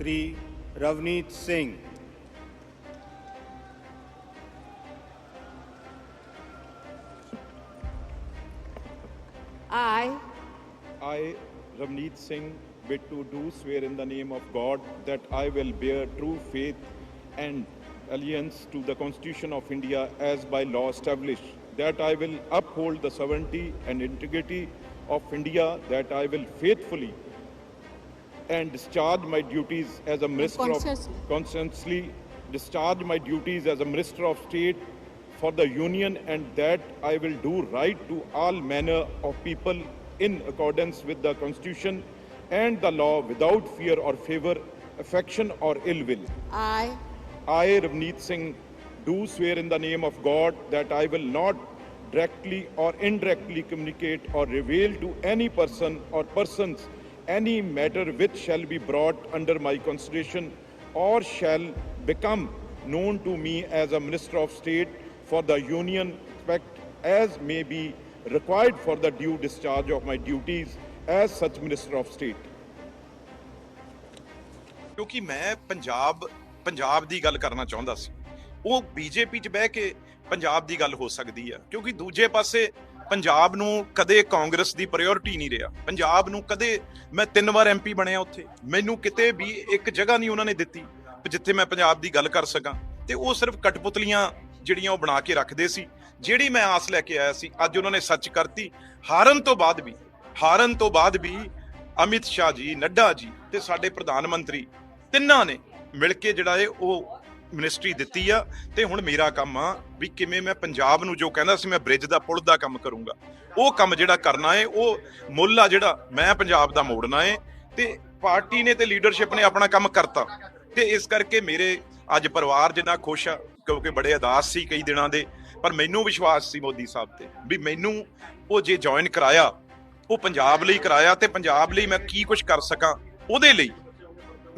Sri Ravneet Singh. I, I, Ravneet Singh, bid to do swear in the name of God that I will bear true faith and allegiance to the Constitution of India as by law established, that I will uphold the sovereignty and integrity of India, that I will faithfully and discharge my duties as a minister of consciously. conscientiously discharge my duties as a minister of state for the union and that I will do right to all manner of people in accordance with the constitution and the law without fear or favor affection or ill will I, I, Ravneet Singh, do swear in the name of God that I will not directly or indirectly communicate or reveal to any person or persons any matter which shall be brought under my consideration or shall become known to me as a minister of state for the union expect as may be required for the due discharge of my duties as such minister of state. ਕਿਉਂਕਿ ਮੈਂ ਪੰਜਾਬ ਪੰਜਾਬ ਦੀ ਗੱਲ ਕਰਨਾ ਚਾਹੁੰਦਾ ਸੀ ਉਹ BJP 'ਚ ਬਹਿ ਕੇ ਪੰਜਾਬ ਦੀ ਗੱਲ ਹੋ ਸਕਦੀ ਆ ਕਿਉਂਕਿ ਦੂਜੇ ਪਾਸੇ ਪੰਜਾਬ ਨੂੰ ਕਦੇ ਕਾਂਗਰਸ ਦੀ ਪ੍ਰਾਇੋਰਟੀ ਨਹੀਂ ਰਿਹਾ। ਪੰਜਾਬ ਨੂੰ ਕਦੇ ਮੈਂ ਤਿੰਨ ਵਾਰ ਐਮਪੀ ਬਣਿਆ ਉੱਥੇ। ਮੈਨੂੰ ਕਿਤੇ ਵੀ ਇੱਕ ਜਗ੍ਹਾ ਨਹੀਂ ਉਹਨਾਂ ਨੇ ਦਿੱਤੀ ਜਿੱਥੇ ਮੈਂ ਪੰਜਾਬ ਦੀ ਗੱਲ ਕਰ ਸਕਾਂ। ਤੇ ਉਹ ਸਿਰਫ ਕਟਪੁਤਲੀਆਂ ਜਿਹੜੀਆਂ ਉਹ ਬਣਾ ਕੇ ਰੱਖਦੇ ਸੀ, ਜਿਹੜੀ ਮੈਂ ਆਸ ਲੈ ਕੇ ਆਇਆ ਸੀ, ਅੱਜ ਉਹਨਾਂ ਨੇ ਸੱਚ ਕਰਤੀ। ਹਾਰਨ ਤੋਂ ਬਾਅਦ ਵੀ, ਹਾਰਨ ਤੋਂ ਬਾਅਦ ਵੀ ਅਮਿਤ ਸ਼ਾਹ ਜੀ, ਨੱਡਾ ਜੀ ਤੇ ਸਾਡੇ ਪ੍ਰਧਾਨ ਮੰਤਰੀ ਤਿੰਨਾਂ ਨੇ ਮਿਲ ਕੇ ਜਿਹੜਾ ਇਹ ਉਹ ਮਿਨਿਸਟਰੀ ਦਿੱਤੀ ਆ ਤੇ ਹੁਣ ਮੇਰਾ ਕੰਮ ਆ ਵੀ ਕਿਵੇਂ ਮੈਂ ਪੰਜਾਬ ਨੂੰ ਜੋ ਕਹਿੰਦਾ ਸੀ ਮੈਂ ਬ੍ਰਿਜ ਦਾ, ਪੁਲ ਦਾ ਕੰਮ ਕਰੂੰਗਾ। ਉਹ ਕੰਮ ਜਿਹੜਾ ਕਰਨਾ ਹੈ ਉਹ ਮੁੱਲ ਆ ਜਿਹੜਾ ਮੈਂ ਪੰਜਾਬ ਦਾ ਮੋੜਨਾ ਏ ਤੇ ਪਾਰਟੀ ਨੇ ਤੇ ਲੀਡਰਸ਼ਿਪ ਨੇ ਆਪਣਾ ਕੰਮ ਕਰਤਾ ਤੇ ਇਸ ਕਰਕੇ ਮੇਰੇ ਅੱਜ ਪਰਿਵਾਰ ਜਿੰਨਾ ਖੁਸ਼ ਆ, ਕਿਉਂਕਿ ਬੜੇ ਅਦਾਸ ਸੀ ਕਈ ਦਿਨਾਂ ਦੇ, ਪਰ ਮੈਨੂੰ ਵਿਸ਼ਵਾਸ ਸੀ ਮੋਦੀ ਸਾਹਿਬ ਤੇ ਵੀ ਮੈਨੂੰ ਉਹ ਜੇ ਜੁਆਇਨ ਕਰਾਇਆ, ਉਹ ਪੰਜਾਬ ਲਈ ਕਰਾਇਆ ਤੇ ਪੰਜਾਬ ਲਈ ਮੈਂ ਕੀ ਕੁਝ ਕਰ ਸਕਾਂ, ਉਹਦੇ ਲਈ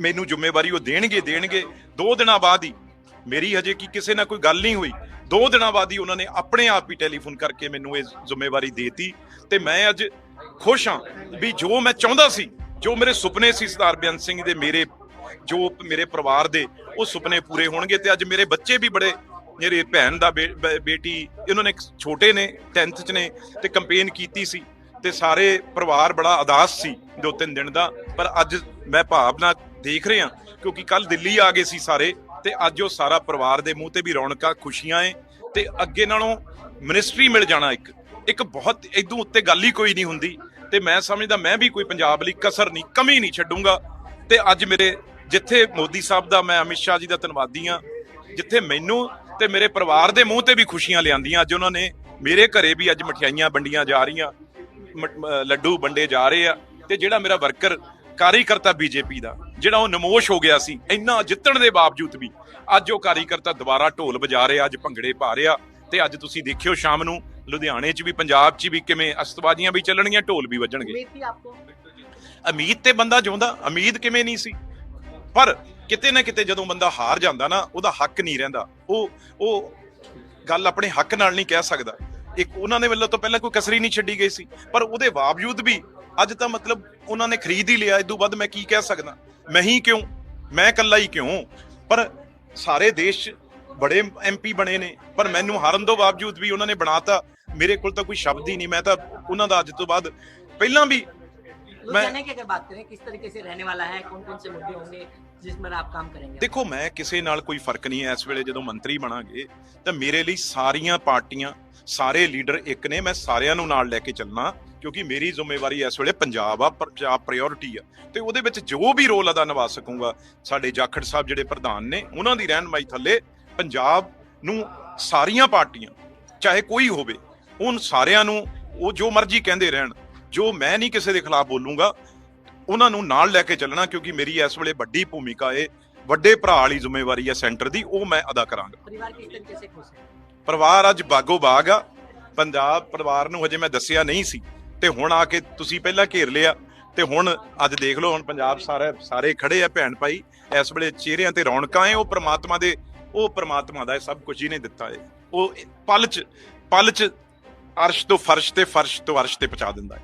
ਮੈਨੂੰ ਜ਼ਿੰਮੇਵਾਰੀ ਉਹ ਦੇਣਗੇ ਦੇਣਗੇ। ਦੋ ਦਿਨਾਂ ਬਾਅਦ ਹੀ ਮੇਰੀ ਹਜੇ ਕੀ ਕਿਸੇ ਨਾਲ ਕੋਈ ਗੱਲ ਨਹੀਂ ਹੋਈ। ਦੋ ਦਿਨਾਂ ਬਾਅਦ ਹੀ ਉਹਨਾਂ ਨੇ ਆਪਣੇ ਆਪ ਹੀ ਟੈਲੀਫੋਨ ਕਰਕੇ ਮੈਨੂੰ ਇਹ ਜ਼ਿੰਮੇਵਾਰੀ ਦੇਤੀ ਤੇ ਮੈਂ ਅੱਜ ਖੁਸ਼ ਹਾਂ ਵੀ ਜੋ ਮੈਂ ਚਾਹੁੰਦਾ ਸੀ, ਜੋ ਮੇਰੇ ਸੁਪਨੇ ਸੀ ਸਰਦਾਰ ਬੇਅੰਤ ਸਿੰਘ ਦੇ, ਮੇਰੇ ਜੋ ਮੇਰੇ ਪਰਿਵਾਰ ਦੇ, ਉਹ ਸੁਪਨੇ ਪੂਰੇ ਹੋਣਗੇ ਤੇ ਅੱਜ ਮੇਰੇ ਬੱਚੇ ਵੀ ਬੜੇ, ਮੇਰੇ ਭੈਣ ਦਾ ਬੇ- ਬੇ- ਬੇਟੀ, ਇਹਨਾਂ ਨੇ ਛੋਟੇ ਨੇ 10th ਚ ਨੇ ਤੇ ਕੰਪੇਨ ਕੀਤੀ ਸੀ ਤੇ ਸਾਰੇ ਪਰਿਵਾਰ ਬੜਾ ਅਦਾਸ ਸੀ ਦੋ ਤਿੰਨ ਦਿਨ ਦਾ। ਪਰ ਅੱਜ ਮੈਂ ਭਾਵਨਾ ਦੇਖ ਰਿਹਾ ਕਿਉਂਕਿ ਕੱਲ ਦਿੱਲੀ ਆ ਗਏ ਸੀ ਸਾਰੇ ਤੇ ਅੱਜ ਉਹ ਸਾਰਾ ਪਰਿਵਾਰ ਦੇ ਮੂੰਹ ਤੇ ਵੀ ਰੌਣਕਾਂ, ਖੁਸ਼ੀਆਂ ਏ ਤੇ ਅੱਗੇ ਨਾਲੋਂ ਮਿਨਿਸਟਰੀ ਮਿਲ ਜਾਣਾ ਇੱਕ। ਇੱਕ ਬਹੁਤ ਇਦੋਂ ਉੱਤੇ ਗੱਲ ਹੀ ਕੋਈ ਨਹੀਂ ਹੁੰਦੀ ਤੇ ਮੈਂ ਸਮਝਦਾ ਮੈਂ ਵੀ ਕੋਈ ਪੰਜਾਬ ਲਈ ਕਸਰ ਨਹੀਂ, ਕਮੀ ਨਹੀਂ ਛੱਡੂੰਗਾ ਤੇ ਅੱਜ ਮੇਰੇ ਜਿੱਥੇ ਮੋਦੀ ਸਾਹਿਬ ਦਾ ਮੈਂ ਅਮਿਤ ਸ਼ਾਹ ਜੀ ਦਾ ਧੰਨਵਾਦੀ ਆ ਜਿੱਥੇ ਮੈਨੂੰ ਤੇ ਮੇਰੇ ਪਰਿਵਾਰ ਦੇ ਮੂੰਹ ਤੇ ਵੀ ਖੁਸ਼ੀਆਂ ਲਿਆਂਦੀਆਂ ਅੱਜ ਉਹਨਾਂ ਨੇ, ਮੇਰੇ ਘਰੇ ਵੀ ਅੱਜ ਮਠਿਆਈਆਂ ਵੰਡੀਆਂ ਜਾ ਰਹੀਆਂ, ਮ- ਲੱਡੂ ਵੰਡੇ ਜਾ ਰਹੇ ਆ ਤੇ ਜਿਹੜਾ ਮੇਰਾ ਵਰਕਰ ਕਾਰੀਕਰਤਾ ਬੀਜੇਪੀ ਦਾ ਜਿਹੜਾ ਉਹ ਨਮੋਸ਼ ਹੋ ਗਿਆ ਸੀ ਇੰਨਾ ਜਿੱਤਣ ਦੇ ਬਾਵਜੂਦ ਵੀ। ਅੱਜ ਉਹ ਕਾਰੀਕਰਤਾ ਦੁਬਾਰਾ ਢੋਲ ਵਜਾ ਰਿਹਾ ਅੱਜ ਭੰਗੜੇ ਪਾ ਰਿਹਾ ਤੇ ਅੱਜ ਤੁਸੀਂ ਦੇਖਿਓ ਸ਼ਾਮ ਨੂੰ ਲੁਧਿਆਣੇ 'ਚ ਵੀ ਪੰਜਾਬ 'ਚ ਵੀ ਕਿਵੇਂ ਅਸਤਵਾਦੀਆਂ ਵੀ ਚੱਲਣਗੀਆਂ ਢੋਲ ਵੀ ਵੱਜਣਗੇ। ਉਮੀਦ ਤੇ ਬੰਦਾ ਜਿਉਂਦਾ ਉਮੀਦ ਕਿਵੇਂ ਨਹੀਂ ਸੀ। ਪਰ ਕਿਤੇ ਨਾ ਕਿਤੇ ਜਦੋਂ ਬੰਦਾ ਹਾਰ ਜਾਂਦਾ ਨਾ ਉਹਦਾ ਹੱਕ ਨਹੀਂ ਰਹਿੰਦਾ। ਉਹ ਉਹ ਗੱਲ ਆਪਣੇ ਹੱਕ ਨਾਲ ਨਹੀਂ ਕਹਿ ਸਕਦਾ। ਇੱਕ ਉਹਨਾਂ ਦੇ ਵੱਲੋਂ ਤੋਂ ਪਹਿਲਾਂ ਕੋਈ ਕਸਰੀ ਨਹੀਂ ਛੱਡੀ ਗਈ ਸੀ ਪਰ ਉਹਦੇ ਬਾਵਜੂਦ ਵੀ ਅੱਜ ਤਾਂ ਮਤਲਬ ਉਹਨਾਂ ਨੇ ਖਰੀਦ ਹੀ ਲਿਆ ਇਦੋਂ ਵੱਧ ਮੈਂ ਕੀ ਕਹਿ ਸਕਦਾ ਮੈਂ ਹੀ ਕਿਉਂ ਮੈਂ ਇਕੱਲਾ ਹੀ ਕਿਉਂ ਪਰ ਸਾਰੇ ਦੇਸ਼ 'ਚ ਬੜੇ ਐਮਪੀ ਬਣੇ ਨੇ ਪਰ ਮੈਨੂੰ ਹਾਰਨ ਤੋਂ ਬਾਵਜੂਦ ਵੀ ਉਹਨਾਂ ਨੇ ਬਣਾਤਾ ਮੇਰੇ ਕੋਲ ਤਾਂ ਕੋਈ ਸ਼ਬਦ ਹੀ ਨਹੀਂ ਮੈਂ ਤਾਂ ਉਹਨਾਂ ਦਾ ਅੱਜ ਤੋਂ ਬਾਅਦ ਪਹਿਲਾਂ ਵੀ लुधियाना की अगर बात करें किस तरीके से रहने वाला है कौन कौन से मुद्दे होंगे जिसमें आप काम करेंगे ਦੇਖੋ ਮੈਂ ਕਿਸੇ ਨਾਲ ਕੋਈ ਫਰਕ ਨਹੀਂ ਹੈ ਇਸ ਵੇਲੇ ਜਦੋਂ ਮੰਤਰੀ ਬਣਾਂਗੇ ਤਾਂ ਮੇਰੇ ਲਈ ਸਾਰੀਆਂ ਪਾਰਟੀਆਂ ਸਾਰੇ ਲੀਡਰ ਇੱਕ ਨੇ ਮੈਂ ਸਾਰਿਆਂ ਨੂੰ ਨਾਲ ਲੈ ਕੇ ਚੱਲਣਾ ਕਿਉਂਕਿ ਮੇਰੀ ਜ਼ਿੰਮੇਵਾਰੀ ਇਸ ਵੇਲੇ ਪੰਜਾਬ ਆ ਪੰਜਾਬ ਪ੍ਰਾਇੋਰਟੀ ਆ। ਤੇ ਉਹਦੇ ਵਿੱਚ ਜੋ ਵੀ ਰੋਲ ਅਦਾ ਨਿਭਾ ਸਕੂਗਾ ਸਾਡੇ ਜਾਖੜ ਸਾਹਿਬ ਜਿਹੜੇ ਪ੍ਰਧਾਨ ਨੇ ਉਹਨਾਂ ਦੀ ਰਹਿਨਮਾਈ ਥੱਲੇ ਪੰਜਾਬ ਨੂੰ ਸਾਰੀਆਂ ਪਾਰਟੀਆਂ ਚਾਹੇ ਕੋਈ ਹੋਵੇ ਉਹਨਾਂ ਸਾਰਿਆਂ ਨੂੰ ਉਹ ਜੋ ਮਰਜ਼ੀ ਕਹਿੰਦੇ ਰਹਿਣ ਜੋ ਮੈਂ ਨਹੀਂ ਕਿਸੇ ਦੇ ਖਿਲਾਫ ਬੋਲੂੰਗਾ ਉਹਨਾਂ ਨੂੰ ਨਾਲ ਲੈ ਕੇ ਚੱਲਣਾ ਕਿਉਂਕਿ ਮੇਰੀ ਇਸ ਵੇਲੇ ਵੱਡੀ ਭੂਮਿਕਾ ਏ ਵੱਡੇ ਭਰਾ ਵਾਲੀ ਜ਼ਿੰਮੇਵਾਰੀ ਆ ਸੈਂਟਰ ਦੀ ਉਹ ਮੈਂ ਅਦਾ ਕਰਾਂਗਾ। ਪਰਿਵਾਰ ਕਿਸ ਤਰੀਕੇ ਸੇ ਖੁਸ਼ ਹੈ? ਪਰਿਵਾਰ ਅੱਜ ਬਾਗੋ ਬਾਗ ਆ ਪੰਜਾਬ ਪਰਿਵਾਰ ਨੂੰ ਹਜੇ ਮੈਂ ਦੱਸਿਆ ਨਹੀਂ ਸੀ ਤੇ ਹੁਣ ਆ ਕੇ ਤੁਸੀਂ ਪਹਿਲਾਂ ਘੇਰ ਲਿਆ ਤੇ ਹੁਣ ਅੱਜ ਦੇਖ ਲਓ, ਹੁਣ ਪੰਜਾਬ ਸਾਰੇ ਸਾਰੇ ਖੜੇ ਆ ਭੈਣ ਭਾਈ, ਇਸ ਵੇਲੇ ਚਿਹਰਿਆਂ ਤੇ ਰੌਣਕਾਂ ਏ ਉਹ ਪ੍ਰਮਾਤਮਾ ਦੇ, ਉਹ ਪ੍ਰਮਾਤਮਾ ਦਾ ਸਭ ਕੁਝ ਹੀ ਨੇ ਦਿੱਤਾ ਏ ਉਹ ਪਲ ਚ ਪਲ ਚ ਅਰਸ਼ ਤੋਂ ਫਰਸ਼ ਤੇ ਫਰਸ਼ ਤੋਂ ਅਰਸ਼ ਤੇ ਪਹੁੰਚਾ ਦਿੰਦਾ ਹੈ।